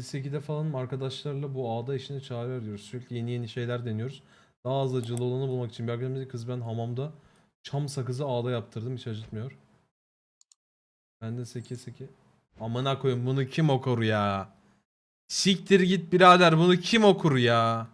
lise 2'de falan arkadaşlarla bu ağda işini çare arıyoruz. Sürekli yeni yeni şeyler deniyoruz. Daha az acılı olanı bulmak için. Bir arkadaşım dedi kız ben hamamda çam sakızı ağda yaptırdım hiç acıtmıyor. Ben de seke seke. Amına koyayım bunu kim okur ya? Siktir git birader bunu kim okur ya?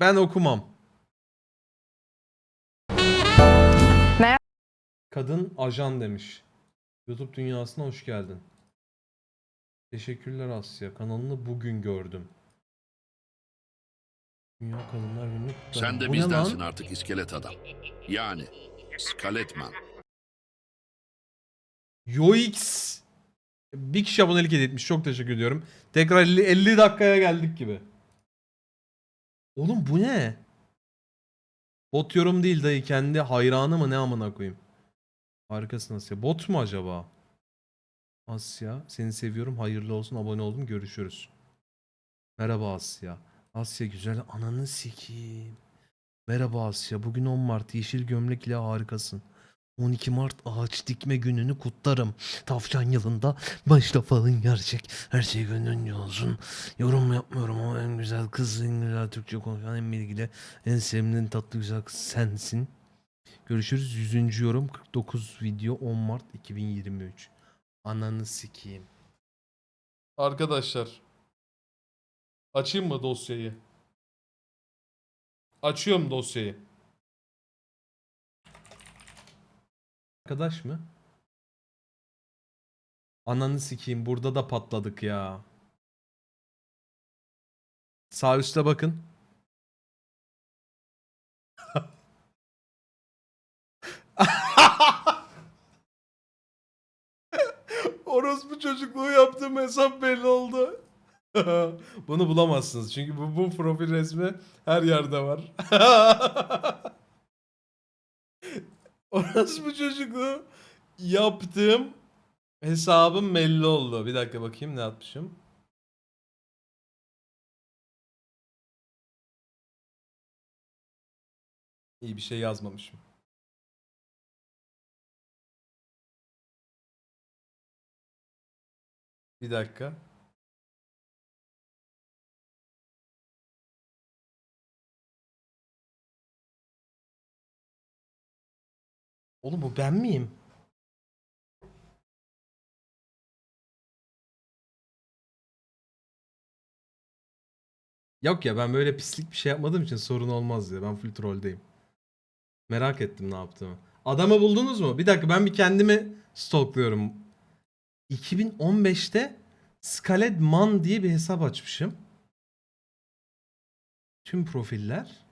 Ben okumam. Kadın ajan demiş. YouTube dünyasına hoş geldin. Teşekkürler Asya. Kanalını bugün gördüm. Dünya Kadınlar Günü kutlarım. Sen de Bu ne lan? bizdensin artık iskelet adam. Yani Skaletman. Yoix bir kişi abonelik hediye etmiş. Çok teşekkür ediyorum. Tekrar 50, 50 dakikaya geldik gibi. Oğlum bu ne? Bot yorum değil dayı. Kendi hayranı mı ne amına koyayım? Harikasın Asya. Bot mu acaba? Asya seni seviyorum. Hayırlı olsun. Abone oldum. Görüşürüz. Merhaba Asya. Asya güzel. Ananı sikeyim. Merhaba Asya. Bugün 10 Mart. Yeşil gömlek ile harikasın. 12 Mart ağaç dikme gününü kutlarım. Tavşan yılında başta falın gerçek. Her şey gönlünce olsun. Yorum yapmıyorum ama en güzel kız, en güzel Türkçe konuşan, en bilgili, en sevimli, tatlı güzel kız sensin. Görüşürüz. 100. yorum 49 video 10 Mart 2023. Ananı sikeyim. Arkadaşlar. Açayım mı dosyayı? Açıyorum dosyayı. Arkadaş mı? Ananı sikeyim burada da patladık ya. Sağ üstte bakın. Orospu çocukluğu yaptığım hesap belli oldu. Bunu bulamazsınız çünkü bu, bu profil resmi her yerde var. Orospu çocukluğu yaptığım hesabım belli oldu. Bir dakika bakayım ne atmışım. İyi bir şey yazmamışım. Bir dakika. Oğlum bu ben miyim? Yok ya ben böyle pislik bir şey yapmadığım için sorun olmaz ya. Ben full trolldeyim. Merak ettim ne yaptığımı. Adamı buldunuz mu? Bir dakika ben bir kendimi stalkluyorum. 2015'te Scarlet Man diye bir hesap açmışım. Tüm profiller.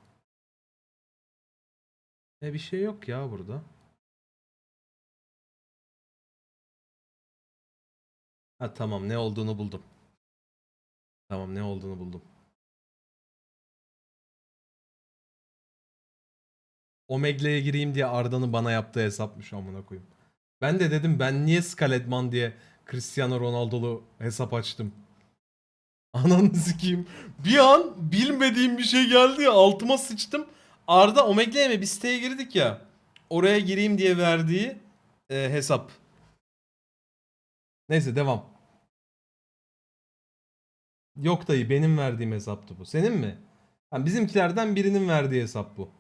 E bir şey yok ya burada. Ha tamam ne olduğunu buldum. Tamam ne olduğunu buldum. Omegle'ye gireyim diye Arda'nın bana yaptığı hesapmış amına koyayım. Ben de dedim ben niye Skaletman diye Cristiano Ronaldo'lu hesap açtım. Ananı sikeyim. Bir an bilmediğim bir şey geldi ya altıma sıçtım. Arda Omegle'ye mi bir siteye girdik ya. Oraya gireyim diye verdiği e, hesap. Neyse devam. Yok dayı benim verdiğim hesaptı bu. Senin mi? Ha, bizimkilerden birinin verdiği hesap bu.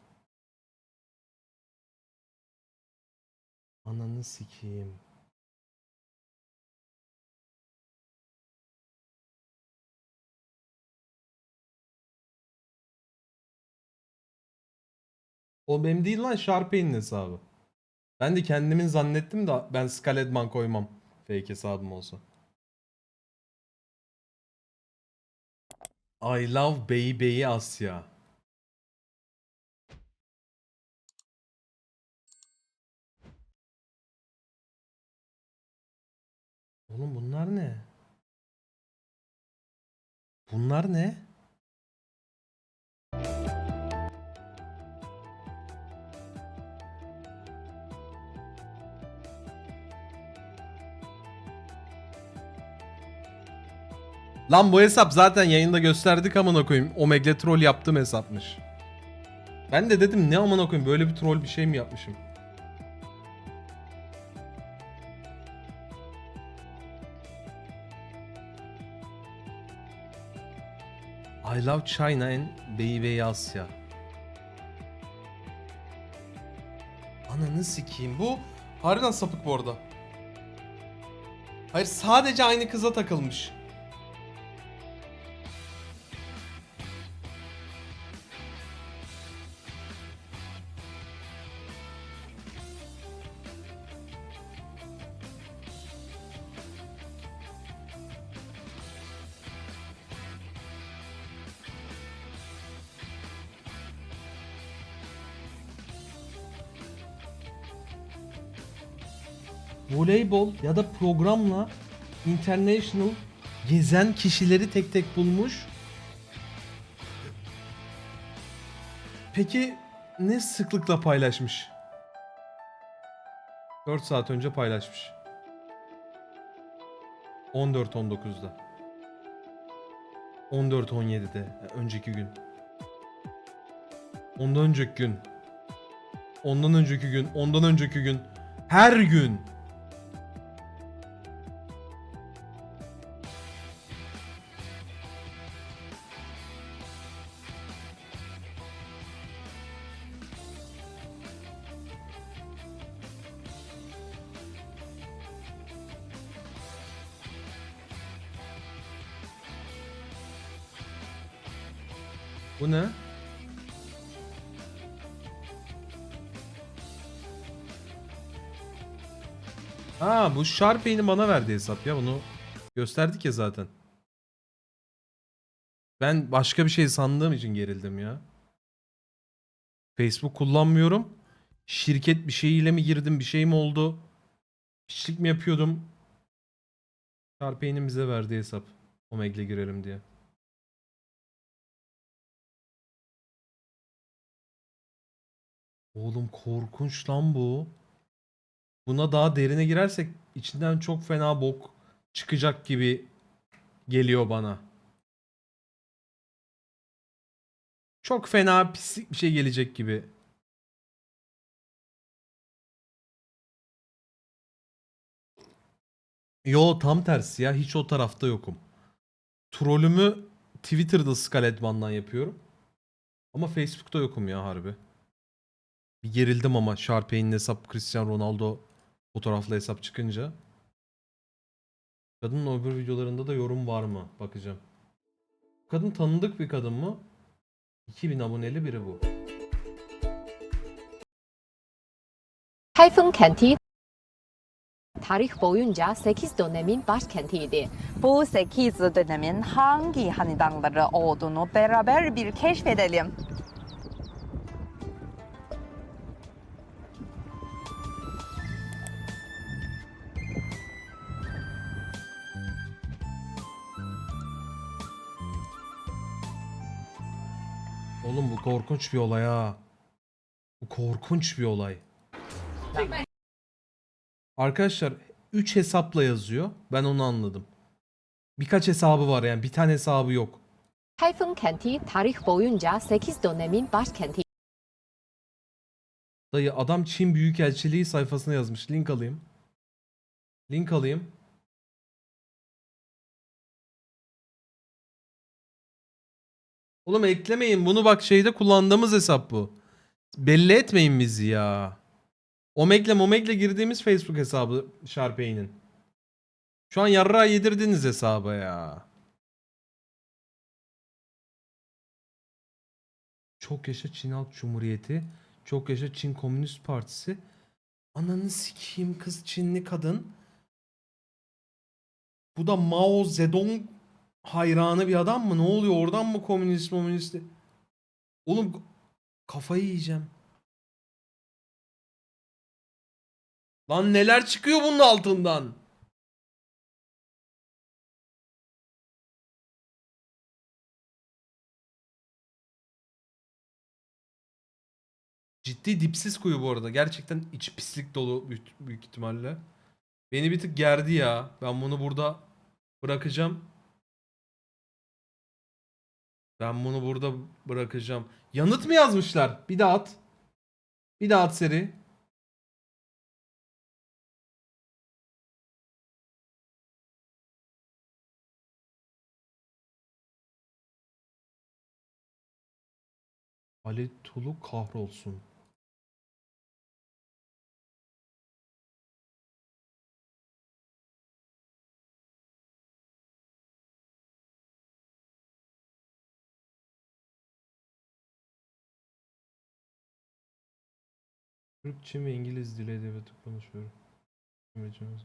Ananı sikeyim. O benim değil lan Sharpay'nin hesabı. Ben de kendimin zannettim de ben Skaledman koymam. Fake hesabım olsa. I love baby Asya. Oğlum bunlar ne? Bunlar ne? Lan bu hesap zaten yayında gösterdik amına koyayım. Omegle troll yaptığım hesapmış. Ben de dedim ne amına koyayım böyle bir troll bir şey mi yapmışım? I love China and Baby Asya. Ananı sikeyim. Bu harbiden sapık bu arada. Hayır sadece aynı kıza takılmış. Voleybol ya da programla international gezen kişileri tek tek bulmuş. Peki ne sıklıkla paylaşmış? 4 saat önce paylaşmış. 14-19'da. 14-17'de. Önceki gün. Ondan önceki gün. Ondan önceki gün. Ondan önceki gün. Her gün. Bu ne? Ha bu Sharpay'nin bana verdiği hesap ya bunu gösterdik ya zaten. Ben başka bir şey sandığım için gerildim ya. Facebook kullanmıyorum. Şirket bir şeyiyle mi girdim bir şey mi oldu? Piçlik mi yapıyordum? Sharpay'nin bize verdiği hesap. Omegle'e girelim diye. Oğlum korkunç lan bu. Buna daha derine girersek içinden çok fena bok çıkacak gibi geliyor bana. Çok fena pislik bir şey gelecek gibi. Yo tam tersi ya hiç o tarafta yokum. Trollümü Twitter'da Scaledman'dan yapıyorum. Ama Facebook'ta yokum ya harbi. Bir gerildim ama Sharpay'nin hesap Cristiano Ronaldo fotoğraflı hesap çıkınca. Kadının öbür videolarında da yorum var mı? Bakacağım. Kadın tanıdık bir kadın mı? 2000 aboneli biri bu. Tayfun Kenti tarih boyunca 8 dönemin başkentiydi. Bu 8 dönemin hangi hanedanları olduğunu beraber bir keşfedelim. Oğlum bu korkunç bir olay ha. Bu korkunç bir olay. Arkadaşlar 3 hesapla yazıyor. Ben onu anladım. Birkaç hesabı var yani bir tane hesabı yok. Tayfun Kenti tarih boyunca 8 dönemin başkenti. Dayı adam Çin Büyükelçiliği sayfasına yazmış. Link alayım. Link alayım. Oğlum eklemeyin. Bunu bak şeyde kullandığımız hesap bu. Belli etmeyin bizi ya. Omeg'le Momeg'le girdiğimiz Facebook hesabı Sharpay'nin. Şu an yarra yedirdiniz hesaba ya. Çok yaşa Çin Halk Cumhuriyeti. Çok yaşa Çin Komünist Partisi. Ananı sikeyim kız Çinli kadın. Bu da Mao Zedong hayranı bir adam mı? Ne oluyor? Oradan mı komünist komünist? Oğlum kafayı yiyeceğim. Lan neler çıkıyor bunun altından? Ciddi dipsiz kuyu bu arada. Gerçekten içi pislik dolu büyük ihtimalle. Beni bir tık gerdi ya. Ben bunu burada bırakacağım. Ben bunu burada bırakacağım. Yanıt mı yazmışlar? Bir daha at. Bir daha at seri. Ali Tulu kahrolsun. Türkçe ve İngiliz dili edebiyatı konuşuyorum. Cümlecimiz.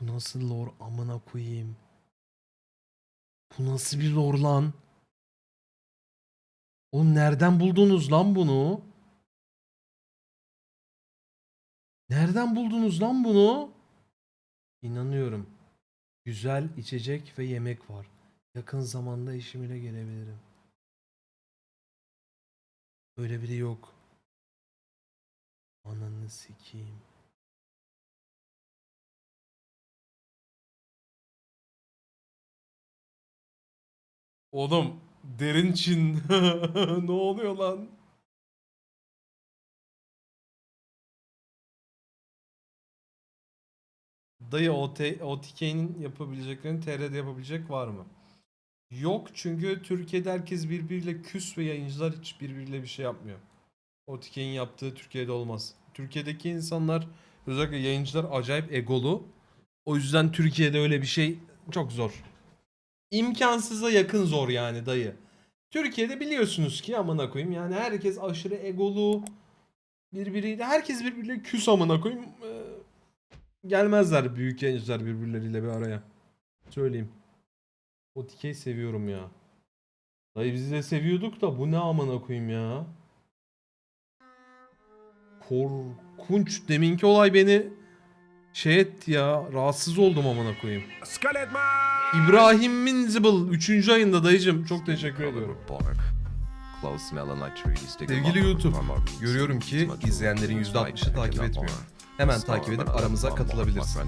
Bu nasıl lore amına koyayım? Bu nasıl bir lore lan? Oğlum nereden buldunuz lan bunu? Nereden buldunuz lan bunu? İnanıyorum. Güzel içecek ve yemek var. Yakın zamanda eşim ile gelebilirim. Öyle biri yok. Ananı sikeyim. Oğlum derin Çin. ne oluyor lan? Dayı OT, OTK'nin yapabileceklerini TR'de yapabilecek var mı? Yok çünkü Türkiye'de herkes birbiriyle küs ve yayıncılar hiç birbiriyle bir şey yapmıyor. OTK'nin yaptığı Türkiye'de olmaz. Türkiye'deki insanlar özellikle yayıncılar acayip egolu. O yüzden Türkiye'de öyle bir şey çok zor. İmkansıza yakın zor yani dayı. Türkiye'de biliyorsunuz ki amına koyayım yani herkes aşırı egolu birbiriyle herkes birbiriyle küs amına koyayım. Ee, gelmezler büyük yayıncılar birbirleriyle bir araya. Söyleyeyim. O tikeyi seviyorum ya. Dayı biz de seviyorduk da bu ne amına koyayım ya. Korkunç. Deminki olay beni şey etti ya. Rahatsız oldum amına koyayım. İbrahim Minzible 3. ayında dayıcım. Çok teşekkür ediyorum. Sevgili YouTube, görüyorum ki izleyenlerin %60'ı takip etmiyor. Hemen takip edip aramıza katılabilirsin.